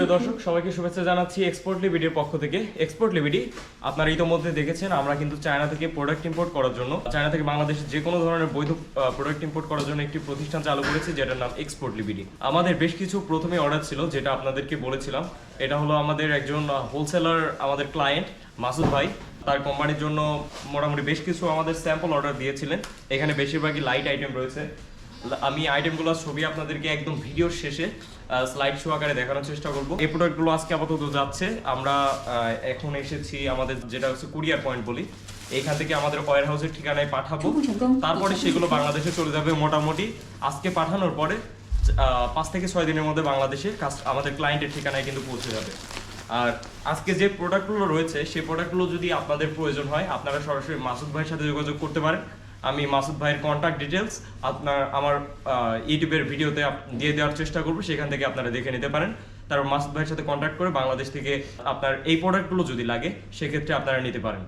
সুপ্রিয় দর্শক, সবাইকে শুভেচ্ছা জানাচ্ছি এক্সপোর্ট লিবিডির পক্ষ থেকে। এক্সপোর্ট লিবিডি আপনারা ইতোমধ্যে দেখেছেন, আমরা কিন্তু চায়না থেকে প্রোডাক্ট ইম্পোর্ট করার জন্য চায়না থেকে বাংলাদেশে যে কোনো ধরনের বৈধ প্রোডাক্ট ইম্পোর্ট করার জন্য একটি প্রতিষ্ঠান চালু করেছে, যেটার নাম এক্সপোর্ট লিবিডি আমাদের বেশ কিছু প্রথমে অর্ডার ছিল, যেটা আপনাদেরকে বলেছিলাম। এটা হলো আমাদের একজন হোলসেলার আমাদের ক্লায়েন্ট মাসুদ ভাই। তার কোম্পানির জন্য মোটামুটি বেশ কিছু আমাদের স্যাম্পল অর্ডার দিয়েছিলেন। এখানে বেশিরভাগই লাইট আইটেম রয়েছে। আমি আইটেমগুলোর ছবি আপনাদেরকে একদম ভিডিওর শেষে স্লাইড শো আকারে দেখানোর চেষ্টা করব। এই প্রোডাক্টগুলো আজকে আপাতত যাচ্ছে। আমরা এখন এসেছি আমাদের যেটা হচ্ছে কুরিয়ার পয়েন্ট বলি। এইখান থেকে আমাদের ওয়ার হাউসের ঠিকানায় পাঠাবো। তারপরে সেগুলো বাংলাদেশে চলে যাবে মোটামুটি। আজকে পাঠানোর পরে আহ, পাঁচ থেকে ছয় দিনের মধ্যে বাংলাদেশে আমাদের ক্লায়েন্টের ঠিকানায় কিন্তু পৌঁছে যাবে। আর আজকে যে প্রোডাক্টগুলো রয়েছে সেই প্রোডাক্টগুলো যদি আপনাদের প্রয়োজন হয় আপনারা সরাসরি মাসুদ ভাইয়ের সাথে যোগাযোগ করতে পারেন। আমি মাসুদ ভাইয়ের কন্ট্যাক্ট ডিটেলস আপনার আমার ইউটিউবের ভিডিওতে দিয়ে দেওয়ার চেষ্টা করব সেখান থেকে আপনারা দেখে নিতে পারেন। তারপর মাসুদ ভাইয়ের সাথে কন্ট্যাক্ট করে বাংলাদেশ থেকে আপনার এই প্রোডাক্টগুলো যদি লাগে সেক্ষেত্রে আপনারা নিতে পারেন।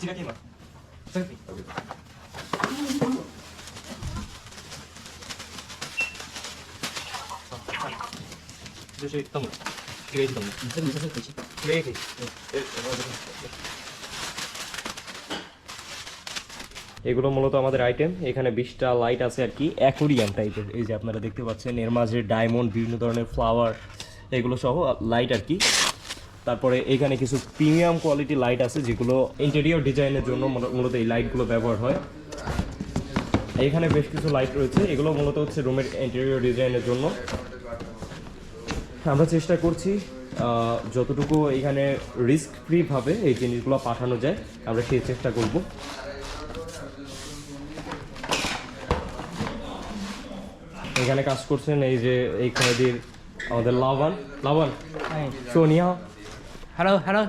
ঠিক আছে 就是动了，这个一起动了，你这个这个可以，这个也可以，এগুলো মূলত আমাদের আইটেম এখানে বিশটা লাইট আছে আর কি অ্যাকোরিয়াম টাইপের এই যে আপনারা দেখতে পাচ্ছেন এর মাঝে ডায়মন্ড বিভিন্ন ধরনের ফ্লাওয়ার এগুলো সহ লাইট আর কি তারপরে এখানে কিছু প্রিমিয়াম কোয়ালিটি লাইট আছে যেগুলো ইন্টেরিয়র ডিজাইনের জন্য মূল- মূলত এই লাইটগুলো ব্যবহার হয় এখানে বেশ কিছু লাইট রয়েছে। এগুলো মূলত হচ্ছে রুমের ইন্টেরিয়র ডিজাইনের জন্য। আমরা চেষ্টা করছি যতটুকু এখানে রিস্ক ফ্রিভাবে এই জিনিসগুলো পাঠানো যায় আমরা সেই চেষ্টা করব। এখানে কাজ করছেন এই যে এই দিয়ে আমাদের লাভান। লাভান সোনিয়া। Hello, hello.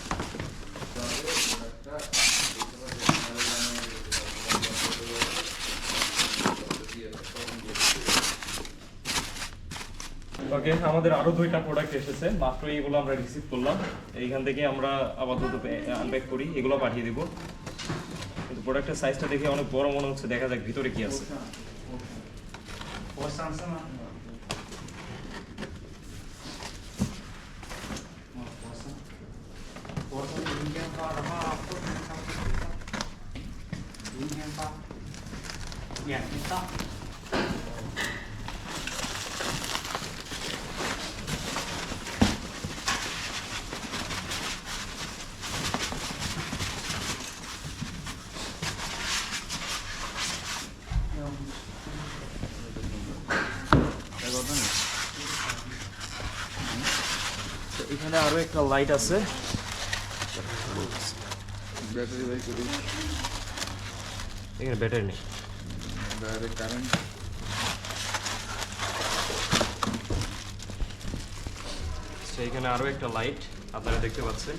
ওকে আমাদের আরও দুইটা প্রোডাক্ট এসেছে, মাত্র এইগুলো আমরা রিসিভ করলাম। এইখান থেকে আমরা আপাতত আনপ্যাক করি, এগুলো পাঠিয়ে দিব। কিন্তু প্রোডাক্টের সাইজটা দেখে অনেক বড় মনে হচ্ছে, দেখা যাক ভিতরে কি আছে। তো এখানে আরও একটা লাইট আছে। ব্যাটারি বাই করি। এখানে ব্যাটারি নেই। ডাইরেক্ট কারেন্ট এখানে আরও একটা লাইট আপনারা দেখতে পাচ্ছেন।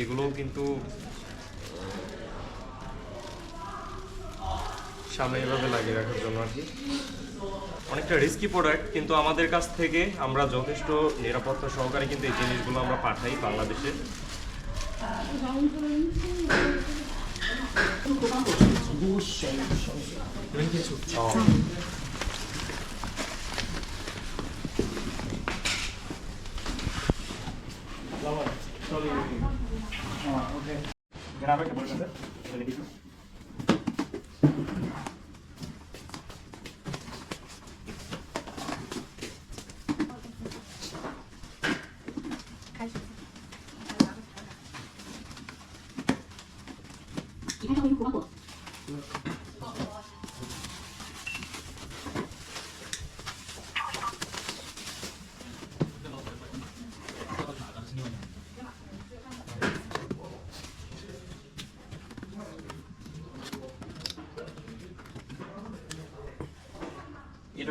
এগুলোও কিন্তু সামনে এভাবে লাগিয়ে রাখার জন্য আর কি। অনেকটা রিস্কি প্রোডাক্ট কিন্তু আমাদের কাছ থেকে আমরা যথেষ্ট নিরাপত্তা সহকারে কিন্তু এই জিনিসগুলো আমরা পাঠাই বাংলাদেশে।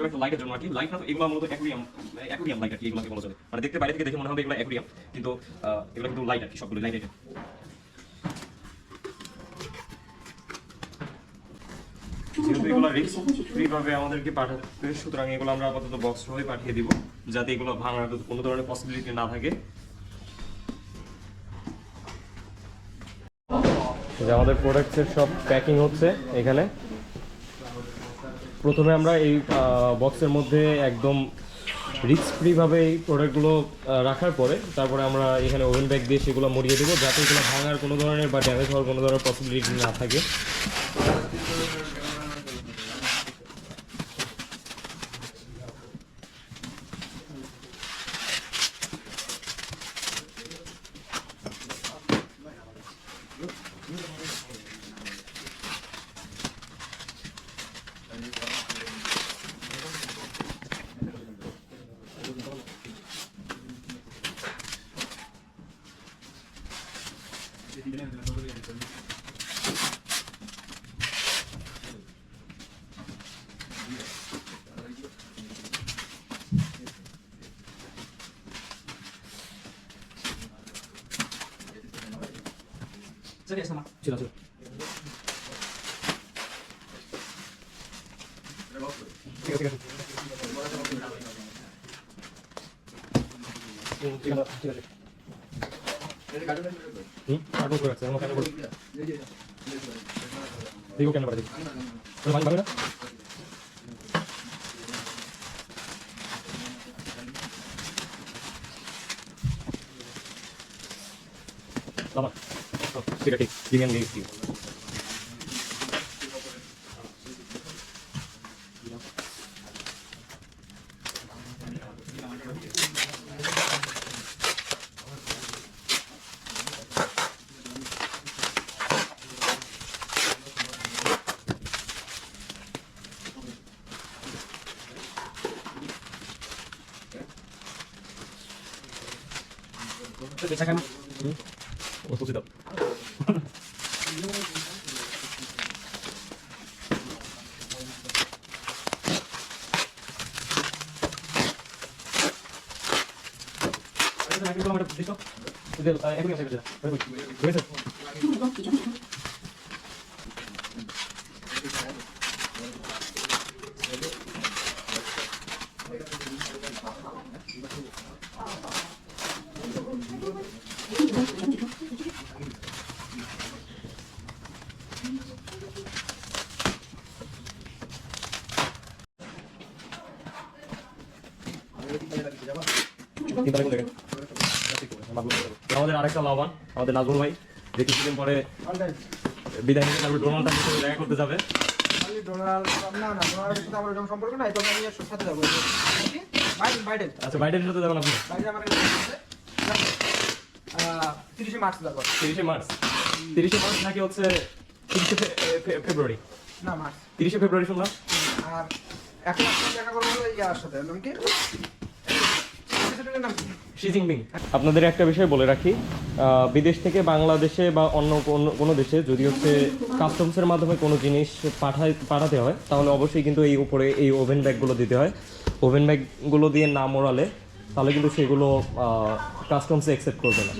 একটা লাইটের জন্য আর কি। এগুলো মূলত অ্যাকুরিয়াম অ্যাকুরিয়াম লাইট আর কি এগুলোকে বলা চলে। মানে দেখতে বাইরে থেকে দেখে মনে হবে এগুলো অ্যাকুরিয়াম কিন্তু এগুলো কিন্তু লাইট আর কি সবগুলো লাইট সুতরাং আমরা পাঠিয়ে যাতে কোনো ধরনের পসিবিলিটি না থাকে। আমাদের প্রোডাক্টসের সব প্যাকিং হচ্ছে এখানে। প্রথমে আমরা এই বক্সের মধ্যে একদম রিক্স ফ্রিভাবে এই প্রোডাক্টগুলো রাখার পরে তারপরে আমরা এখানে ওভেন ব্যাগ দিয়ে সেগুলো মরিয়ে দেবো যাতে এগুলো ভাঙার কোনো ধরনের বা ড্যামেজ হওয়ার কোনো ধরনের পসিবিলিটি না থাকে। হুম কার্টুন করে রাখছে আমার কার্টুন করে দেখো কেন পারে দেখো ভাঙ ভাঙ না বাবা ঠিক আছে ঠিক আছে ঠিক ও সুসি দাও আমাদের আরেকটা লাভান আমাদের নাজমুল ভাই যে কিছুদিন পরে বিদায় নিয়ে তারপরে ডোনাল্ড ট্রাম্পের সাথে দেখা করতে যাবে। খালি ডোনাল্ড ট্রাম্প না না ডোনাল্ডের সাথে আমার এরকম সম্পর্ক নাই তবে আমি এর সাথে যাব। আচ্ছা বাইডেনের সাথে যাবেন আপনি? তিরিশে মার্চ যাব। তিরিশে মার্চ। তিরিশে মার্চ নাকি হচ্ছে তিরিশে ফেব্রুয়ারি? না মার্চ। তিরিশে ফেব্রুয়ারি শুনলাম। আর এখন দেখা করব হলো ইয়ার সাথে নাম কি প্রেসিডেন্টের নাম কি শি জিনপিং আপনাদের একটা বিষয় বলে রাখি বিদেশ থেকে বাংলাদেশে বা অন্য কোনো- দেশে যদি হচ্ছে কাস্টমসের মাধ্যমে কোনো জিনিস পাঠায়, পাঠাতে হয়, তাহলে অবশ্যই কিন্তু এই উপরে এই ওভেন ব্যাগগুলো দিতে হয়। ওভেন ব্যাগগুলো দিয়ে না মোড়ালে তাহলে কিন্তু সেগুলো কাস্টমসে অ্যাকসেপ্ট করবে না।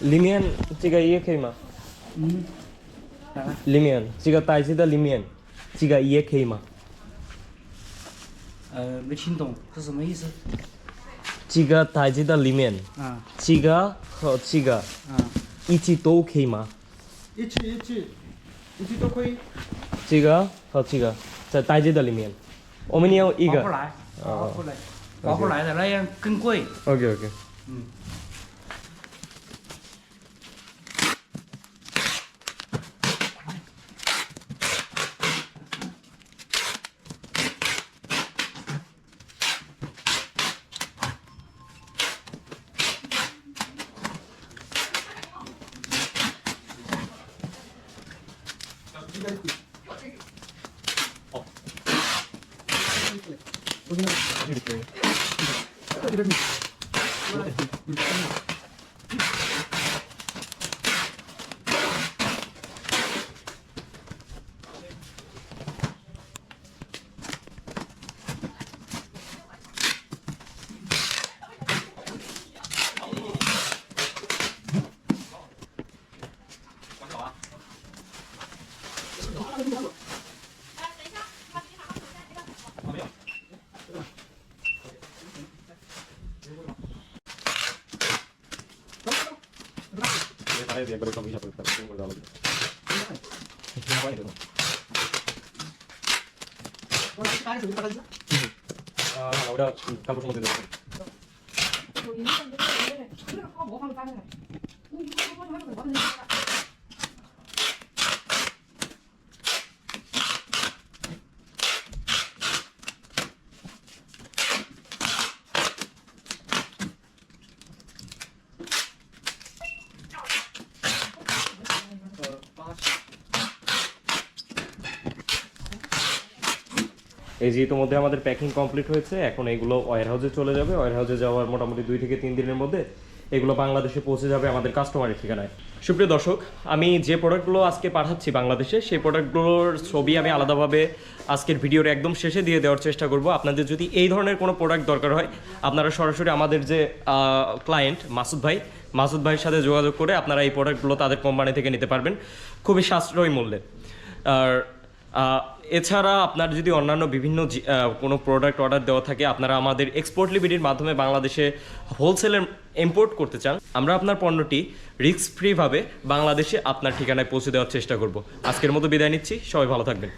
里面这个也可以吗？嗯。里面这个袋子的里面，这个也可以吗？呃，没听懂是什么意思？这个袋子的里面，啊，这个和这个，啊，一起都可以吗？一起一起，一起都可以。这个和这个在袋子的里面，我们要一个。划不来，划不来，划不来的那样更贵。OK OK。嗯。 이렇게 তোমার কাছে কাগজ দিতে এই যে ইতিমধ্যে আমাদের প্যাকিং কমপ্লিট হয়েছে, এখন এগুলো ওয়ার হাউসে চলে যাবে। ওয়ার হাউসে যাওয়ার মোটামুটি দুই থেকে তিন দিনের মধ্যে এগুলো বাংলাদেশে পৌঁছে যাবে আমাদের কাস্টমারের ঠিকানায়। সুপ্রিয় দর্শক, আমি যে প্রোডাক্টগুলো আজকে পাঠাচ্ছি বাংলাদেশে, সেই প্রোডাক্টগুলোর ছবি আমি আলাদাভাবে আজকের ভিডিওর একদম শেষে দিয়ে দেওয়ার চেষ্টা করব। আপনাদের যদি এই ধরনের কোনো প্রোডাক্ট দরকার হয়, আপনারা সরাসরি আমাদের যে ক্লায়েন্ট মাসুদ ভাই, মাসুদ ভাইয়ের সাথে যোগাযোগ করে আপনারা এই প্রোডাক্টগুলো তাদের কোম্পানি থেকে নিতে পারবেন। খুবই সাশ্রয়ী মূল্যে। আর এছাড়া আপনার যদি অন্যান্য বিভিন্ন কোনো প্রোডাক্ট অর্ডার দেওয়া থাকে, আপনারা আমাদের এক্সপোর্ট লিমিটের মাধ্যমে বাংলাদেশে হোলসেলের ইম্পোর্ট করতে চান, আমরা আপনার পণ্যটি রিস্ক ফ্রিভাবে বাংলাদেশে আপনার ঠিকানায় পৌঁছে দেওয়ার চেষ্টা করব। আজকের মতো বিদায় নিচ্ছি, সবাই ভালো থাকবেন।